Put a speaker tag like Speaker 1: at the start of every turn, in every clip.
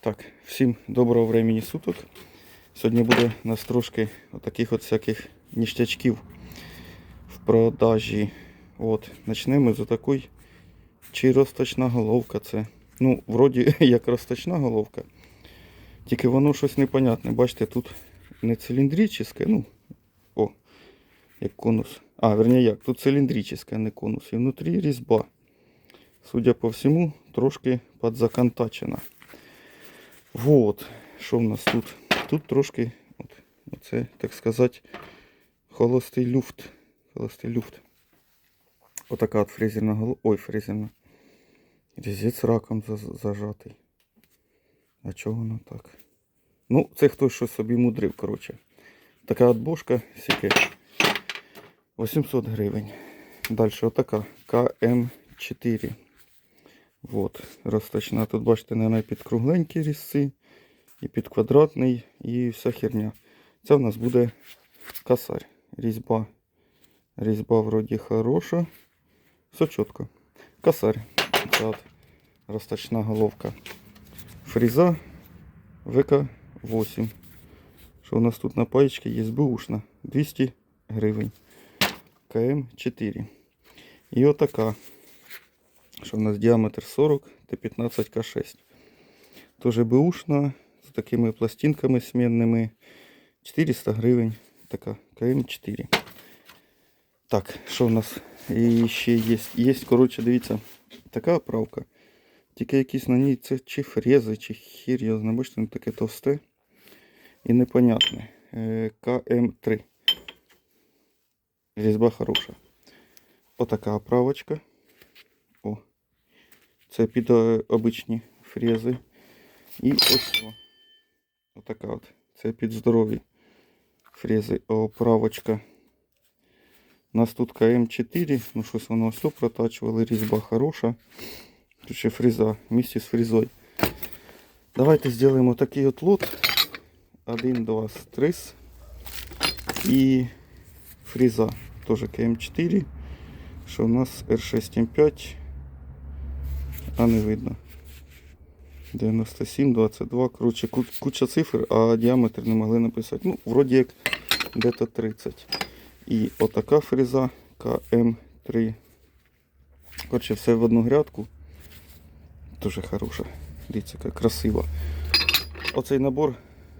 Speaker 1: Так, всім доброго времени суток. Сьогодні буде у нас трошки таких от всяких ніштячків в продажі. От, почнемо з такої чи розточна головка це. Ну, вроді як розточна головка. Тільки воно щось непонятне. Бачите, тут не циліндричне, ну, о, як конус. А, верні як, тут циліндричне, а не конус. І внутрі різьба. Судя по всьому, трошки подзаконтачена. Вот, що в нас тут? Тут трошки, от, оце, так сказати, холостий люфт. Холостий люфт. Отака от фрезерна голова. Ой, фрезерна. Різець раком зажатий. А чого воно так? Ну, це хтось щось собі мудрив, коротше. Така от бошка, сіки. 800 гривень. Далі отака КМ4. Вот, розточна. Тут бачите, наверное, під кругленькі різці, і під квадратний, і вся херня. Це в нас буде косарь. Різьба. Різьба вроді хороша. Все чітко. Косарь. От розточна головка. Фреза ВК-8. Що у нас тут на паєчці є бушна. 200 гривень. КМ4. І отака що в нас діаметр 40 Т15К6. Тоже бушна з такими пластинками смінними. 400 гривень. Така КМ4. Так, що в нас і ще є? Є, коротше, дивіться, така оправка. Тільки якісь на ній це чи фрези, чи хір, я знаю, бачите, таке товсте і непонятне. Е, КМ3. Різьба хороша. Отака оправочка. О. Це під е, обичні фрези. І ось о. Отака от. Це під здорові фрези. Оправочка. У нас тут КМ4. Ну щось воно все протачували. Різьба хороша. Тут ще фреза вместе з фрезою. Давайте зробимо такий от лот. Один, два, три. І фреза. Тоже КМ4. Що у нас R6M5. А не видно. 97, 22. Коротше, куча цифр, а діаметр не могли написати. Ну, вроді як где-то 30. І отака фреза КМ3. Коротше, все в одну грядку. Дуже хороша. Дивіться, яка красива. Оцей набор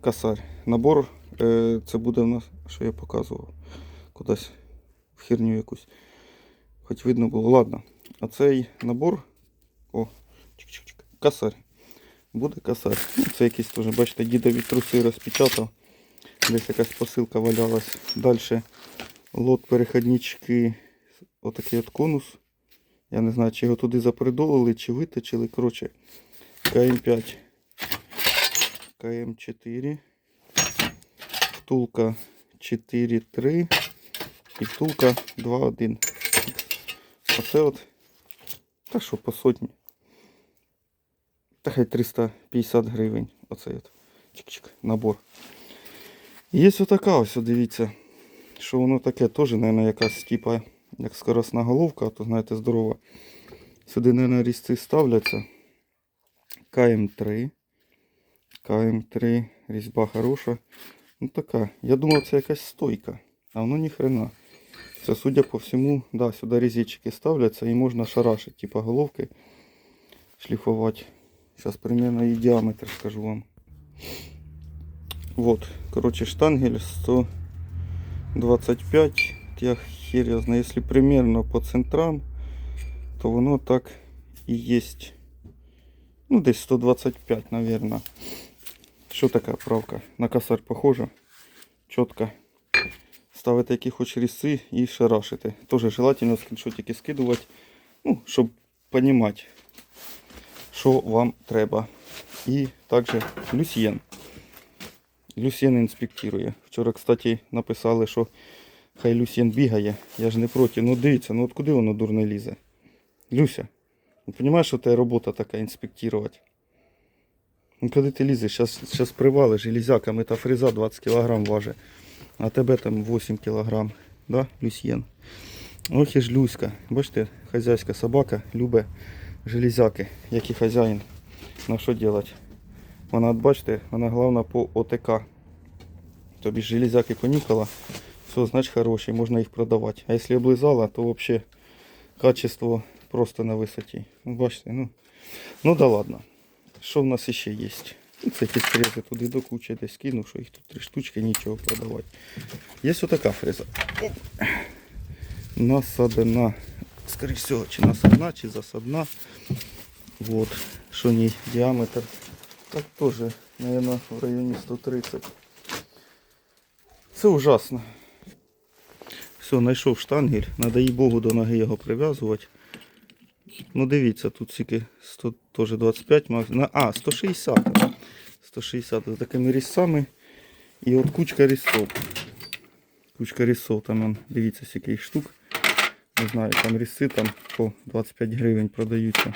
Speaker 1: косарь. Набор е, це буде в нас, що я показував. Кудись в херню якусь. Хоч видно було. Ладно. А цей набор. О, чик-чик-чик. Косарь. Буде косарь. Ну, це якісь теж, бачите, дідові труси розпечатав. Десь якась посилка валялась. Далі лот переходнички. Отакий от конус. Я не знаю, чи його туди запередолили, чи виточили. Коротше, КМ5. КМ4. Втулка 4.3 і втулка 2.1. Оце от. Та що по сотні. Та хай 350 гривень. Оцей от. Чик-чик, набор. Є отака ось, дивіться. Що воно таке теж, мабуть, якась типа, як скоросна головка, то знаєте, здорова. Сюди, мабуть, різці ставляться. КМ3. КМ3. Різьба хороша. Ну така. Я думав, це якась стойка. А воно ніхрена. Це, судя по всьому, да, сюди різички ставляться і можна шарашити, типа головки шліфувати. Зараз примерно і діаметр скажу вам. Вот, короче, штангель 125. Я хер я знаю, если примерно по центрам, то воно так і есть. Ну, десь 125, наверное. Що така правка? На косарь похожа. Чітко. Ставити які хоч різці і шарашити. Тоже желательно скріншотики скидувати. Ну, щоб розуміти, Що вам треба. І також люсьєн. Люсьєн інспектує. Вчора, кстати, написали, що хай Люсьєн бігає. Я ж не проти. Ну дивіться, ну от куди воно дурне лізе? Люся, ну розумієш, що це робота така інспектувати? Ну куди ти лізеш? Зараз, зараз привали железяками та фреза 20 кг важить. А тебе там 8 кг. Да, Люсьєн? Ох і ж Люська. Бачите, хазяйська собака любить железяки, як і хазяїн. Ну що робити? Вона, от бачите, вона головна по ОТК. Тобі железяки понюхала. Все, значить хороші, можна їх продавати. А якщо облизала, то взагалі качество просто на висоті. Ну, бачите, ну, ну да ладно. Що в нас ще є? Це якісь фрези туди до кучі десь кинув, що їх тут три штучки, нічого продавати. Є ось така фреза. Оп. Скоріше всього, чи насадна, чи засадна. Вот. Що ній діаметр. Так теж, мабуть, в районі 130. Це ужасно. Все, знайшов штангель. Надо їй Богу до ноги його прив'язувати. Ну дивіться, тут тільки 100, теж 25. А, 160. 160 з такими різцами. І от кучка різцов. Кучка різцов, там дивіться, скільки штук. Не знаю, там різці там по 25 гривень продаються.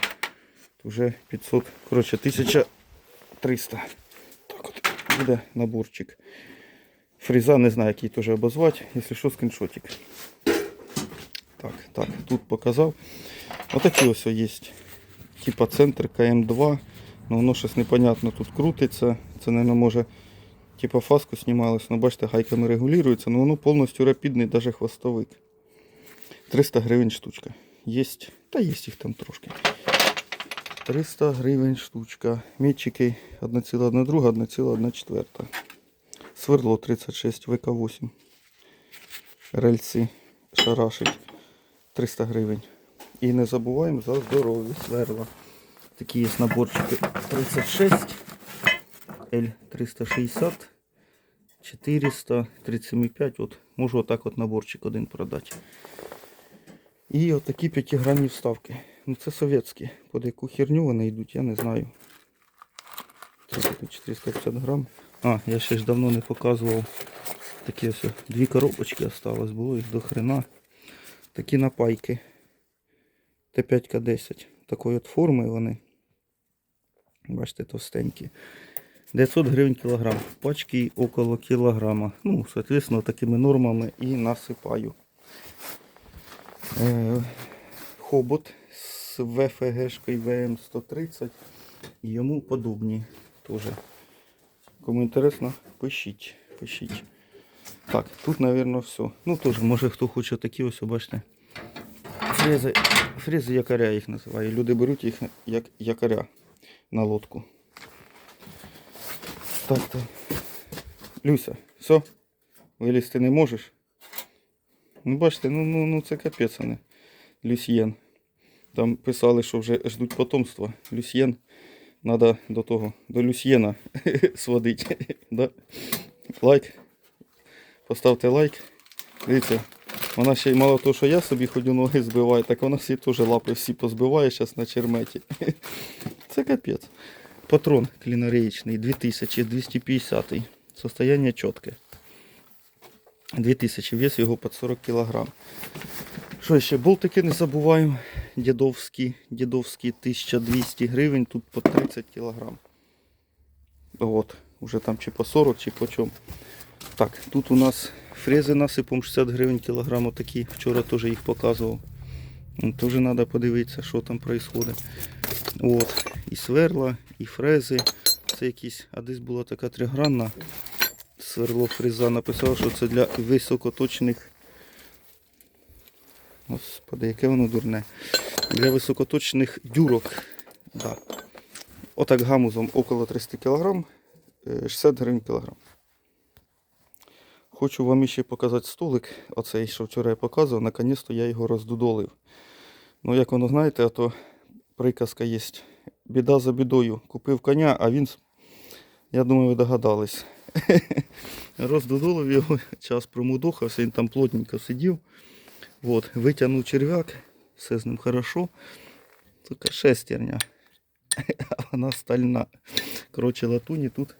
Speaker 1: Уже 500, коротше, 1300. Так от буде наборчик. Фріза, не знаю, який теж обозвати, якщо що, скріншотик. Так, так, тут показав. Отакі ось є. Типа центр КМ2. Ну воно щось непонятно тут крутиться. Це, мабуть, може типа фаску знімалось. Ну, бачите, гайками регулюється, але воно повністю рапідний, навіть хвостовик. 300 гривень штучка. Єсть. Та є їх там трошки. 300 гривень штучка. Мітчики 1,1, 1,1 Сверло 36 ВК8. Рельси шарашить 300 гривень. І не забуваємо за здорові сверла. Такі є наборчики 36, L360, 400, 37,5. От, можу отак от наборчик один продати. І отакі п'ятигранні вставки. Ну це совєтські. Под яку херню вони йдуть, я не знаю. Це тут 450 грам. А, я ще ж давно не показував. Такі ось дві коробочки осталось, було їх до хрена. Такі напайки. Т5К10. Такої от форми вони. Бачите, товстенькі. 900 гривень кілограм. Пачки около кілограма. Ну, соответственно, такими нормами і насипаю. Е, хобот з ВФГшкою ВМ130 і йому подобні теж. Кому інтересно, пишіть. Пишіть. Так, тут, мабуть, все. Ну теж, може хто хоче такі ось, бачите. Фрези, фрези якоря їх називаю. Люди беруть їх як якоря на лодку. Так, так. Люся, все? Вилізти не можеш? Ну, бачите, ну, ну, ну це капець, а не Люсьєн. Там писали, що вже ждуть потомства. Люсьєн. Надо до того, до Люсьєна сводити. да? Лайк. Поставте лайк. Дивіться, вона ще й мало того, що я собі ходю ноги збиваю, так вона всі теж лапи всі позбиває зараз на черметі. Це капець. Патрон клінареєчний 2250. Состояние чітке. 2000, вес його під 40 кг. Що ще? Болтики не забуваємо. Дідовські, дідовські 1200 гривень, тут по 30 кг. От, уже там чи по 40, чи по чому. Так, тут у нас фрези насипом 60 гривень кілограм такі. Вчора теж їх показував. Теж треба подивитися, що там відбувається. От, і сверла, і фрези. Це якісь, а десь була така тригранна сверло фреза. Написав, що це для високоточних. Господи, яке воно дурне. Для високоточних дюрок. Да. Отак гамузом около 300 кг, 60 гривень кілограм. Хочу вам ще показати столик, оцей, що вчора я показував, наконець-то я його роздудолив. Ну, як воно знаєте, а то приказка є. Біда за бідою. Купив коня, а він, я думаю, ви догадались. Роздудолив його, час промудохався, він там плотненько сидів. От, витягнув черв'як, все з ним хорошо. Тільки шестерня. Вона стальна. Коротше, латуні тут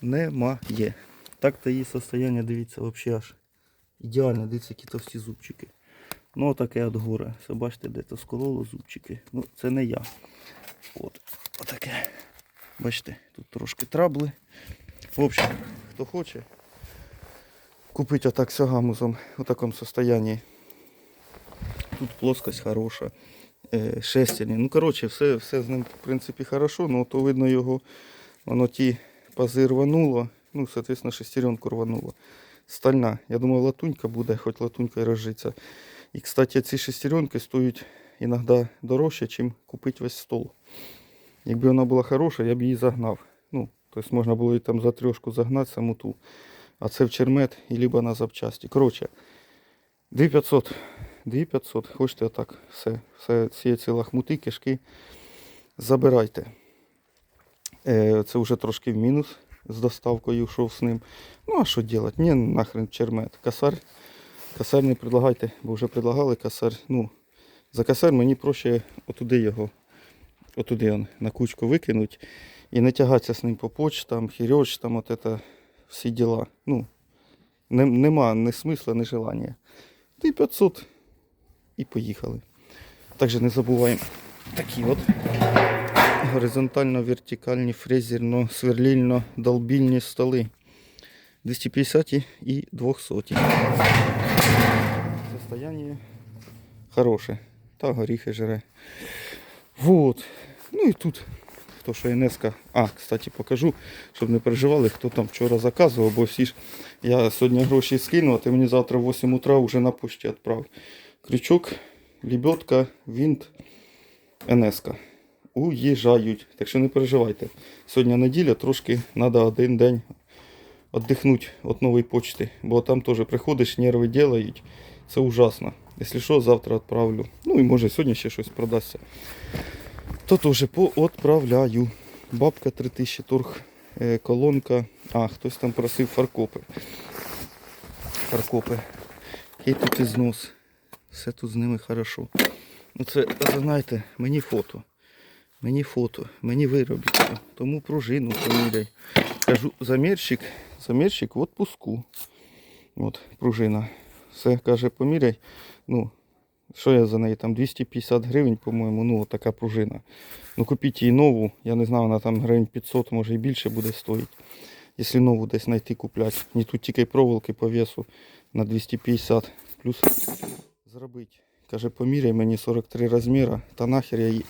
Speaker 1: немає. Так-то її состояние, дивіться, взагалі аж ідеально, дивіться, які товсті зубчики. Ну, таке от горе. Все бачите, де то скололо зубчики. Ну, це не я. От, отаке. Бачите, тут трошки трабли. В общем, хто хоче, купить отак з у такому состоянии. Тут плоскость хороша. Е, шестерні. Ну, коротше, все, все з ним, в принципі, хорошо, але то видно його Воно ті пази рвануло, ну, соответственно, шестеренку рвануло. Стальна. Я думав, латунька буде, хоч латунька і розжиться. І, кстати, ці шестеренки стоять іноді дорожче, ніж купити весь стол. Якби вона була хороша, я б її загнав. Тобто можна було і там за трьошку загнати саму ту. А це в чермет і либо на запчасті. Коротше, 2500. 2500. Хочете отак. Все, все ці ці лахмути, кишки. Забирайте. Е, це вже трошки в мінус з доставкою йшов з ним. Ну а що робити? Ні, нахрен чермет. Косарь. Косарь не предлагайте, бо вже предлагали косарь. Ну, за косарь мені проще отуди його, отуди он, на кучку викинуть і не тягатися з ним по почтам, хірьоч, там от это, всі діла. Ну, не, нема ні смисла, ні желання. Ти 500 і поїхали. Також не забуваємо такі от горизонтально-вертикальні фрезерно-сверлільно-долбільні столи. 250 і 200. Состояние хороше. Та горіхи жре. Вот. Ну і тут, хто що Енеска. А, кстати, покажу, щоб не переживали, хто там вчора заказував, бо всі ж я сьогодні гроші скинув, а ти мені завтра в 8 утра вже на пошті відправ. Крючок, лебедка, винт, Енеска. Уїжджають. Так що не переживайте. Сьогодні неділя, трошки треба один день віддихнути від нової почти. Бо там теж приходиш, нерви ділають. Це ужасно. Якщо що, завтра відправлю. Ну і може сьогодні ще щось продасться. То теж поотправляю. Бабка 3000 торг, е, колонка. А, хтось там просив фаркопи. Фаркопи. Який тут і знос. Все тут з ними хорошо. Ну це, знаєте, мені фото. Мені фото, мені виробіть. Тому пружину поміряй. Кажу, замірщик, замірщик в отпуску. От, пружина. Все, каже, поміряй. Ну, що я за неї? Там 250 гривень, по-моєму, ну, така пружина. Ну, купіть її нову. Я не знаю, вона там гривень 500, може і більше буде стоїть. Якщо нову десь знайти купляти. Ні тут тільки проволоки по весу на 250. Плюс зробити. Каже, поміряй мені 43 розміри, та нахер я її.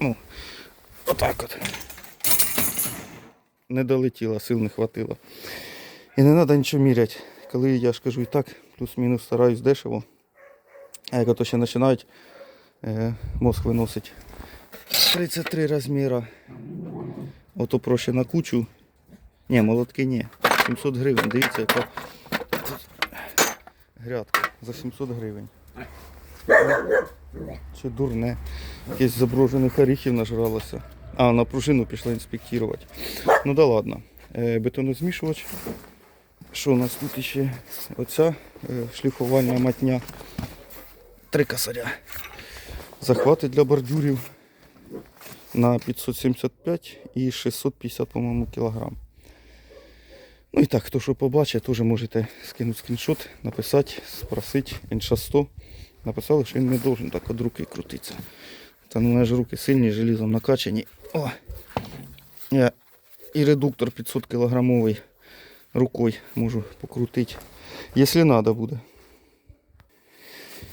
Speaker 1: Ну, отак от. Не долетіла, сил не хватило. І не треба нічого міряти. Коли я ж кажу і так, плюс-мінус стараюсь дешево. А як ото ще починають е, мозг виносить. 33 розміра. Ото проще на кучу. Ні, молотки ні. 700 гривень. Дивіться, яка грядка за 700 гривень. Чи дурне. Якесь заброжених оріхів нажралося. А, на пружину пішла інспектувати. Ну да ладно. Е, бетонозмішувач. Що у нас тут ще? Оця е, шліфувальна матня. Три косаря. Захвати для бордюрів на 575 і 650, по-моєму, кілограм. Ну і так, хто що побачить, теж можете скинути скріншот, написати, спросити, інша 100. Написали, що він не должен так від руки крутитися. Та ну, у мене ж руки сильні, желізом накачані. О! Я і редуктор 500 кілограмовий рукою можу покрутити. Якщо треба буде.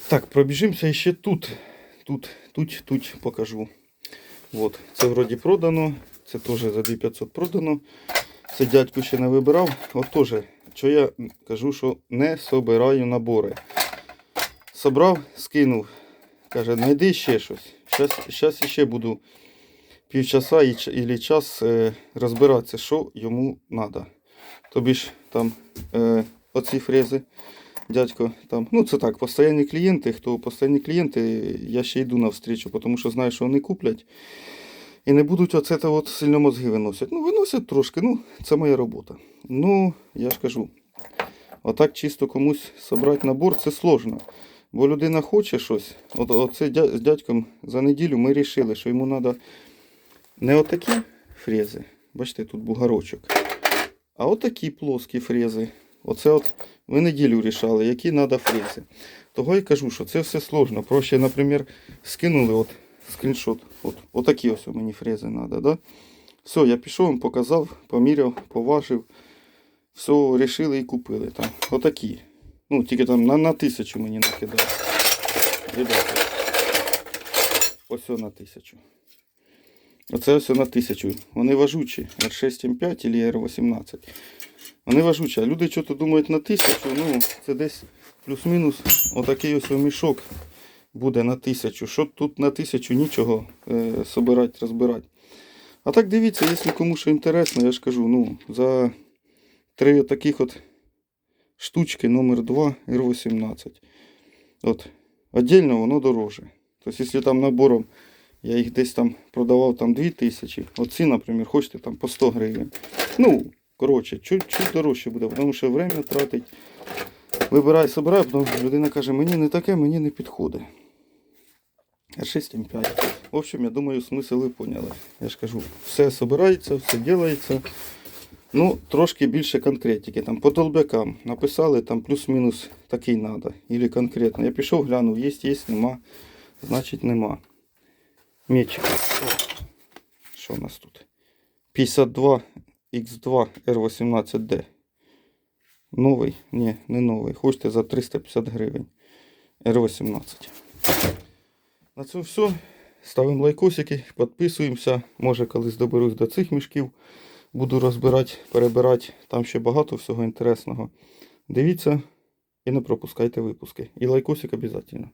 Speaker 1: Так, пробіжимося ще тут. Тут, тут, тут покажу. От, це вроді продано. Це теж за 2500 продано. Це дядько ще не вибирав. От теж, що я кажу, що не собираю набори. Собрав, скинув. Каже, знайди ще щось. Зараз ще буду півчаса і, час е, розбиратися, що йому треба. Тобі ж там е, оці фрези, дядько там. Ну це так, постійні клієнти. Хто постійні клієнти, я ще йду навстрічу, тому що знаю, що вони куплять. І не будуть оце от сильно мозги виносять. Ну, виносять трошки, ну, це моя робота. Ну, я ж кажу, отак чисто комусь собрати набор це сложно. Бо людина хоче щось. От, оце з дядьком за неділю ми вирішили, що йому треба не отакі фрези. Бачите, тут бугарочок. А отакі плоскі фрези. Оце от ви неділю рішали, які треба фрези. Того я кажу, що це все сложно. Проще, наприклад, скинули от скріншот. От, отакі ось мені фрези треба. Да? Все, я пішов, вам показав, поміряв, поважив. Все, рішили і купили. Там. Отакі. Ну, тільки там на, на тисячу мені накидали. Ребята. Ось на тисячу. Оце ось на 1000. Вони важучі. R6M5 или R18. Вони важучі. А люди що-то думають на 1000, ну це десь плюс-мінус отакий ось мішок буде на 1000. Що тут на 1000 нічого е, собирати, розбирати. А так дивіться, якщо кому що інтересно, я ж кажу, ну, за три таких от штучки номер 2 R18. От. Отдельно воно дороже. Тобто, якщо там набором я їх десь там продавав там 2000, оці, наприклад, хочете там по 100 гривень. Ну, коротше, чуть-чуть дорожче буде, тому що время тратить. Вибирай, собирай, потім людина каже, мені не таке, мені не підходить. А 6 М5. В общем, я думаю, смисл ви поняли. Я ж кажу, все собирається, все ділається. Ну, трошки більше конкретики. Там по долбякам написали, там плюс-мінус такий надо. Или конкретно. Я пішов, глянув, є, є, нема. Значить нема. Мечик. Що у нас тут? 52 X2 R18D. Новий? Ні, не новий. Хочете за 350 гривень. R18. На цьому все. Ставимо лайкосики, підписуємося. Може колись доберусь до цих мішків. Буду розбирати, перебирати. Там ще багато всього інтересного. Дивіться і не пропускайте випуски. І лайкосик обов'язково.